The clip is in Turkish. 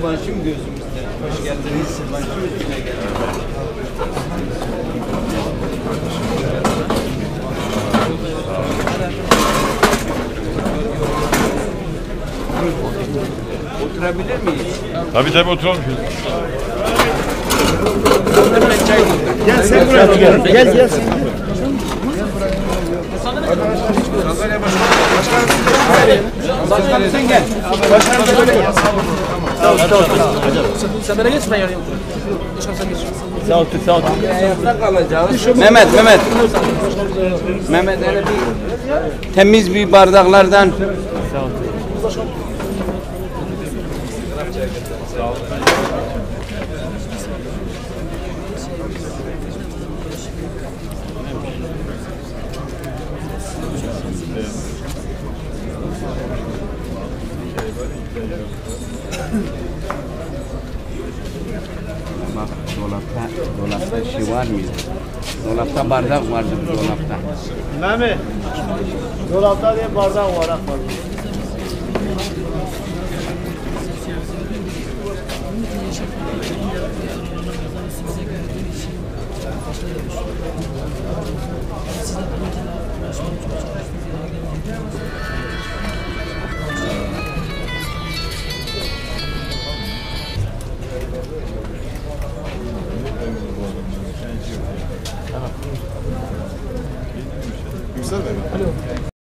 Kıvanç'ım gözümüzde. Hoş geldiniz. Kıvanç'ım yüzüne geldiniz. Oturabilir miyiz? Tabii tabii oturalım. Gel sen buraya gel. Gel gel. Başkanım sen gel. Sen bana geç ben yanıma otur. Başkan sen geç. Sağ otur sağ otur. Ayakta kalacağız. Mehmet, Mehmet. Mehmet hele bir temiz bir bardaklardan Bak dolapta, dolapta şey var mı? Dolapta bardak vardı dolapta. Mehmet, dolapta diye bardak var. var. Siz de Yüksel Bey.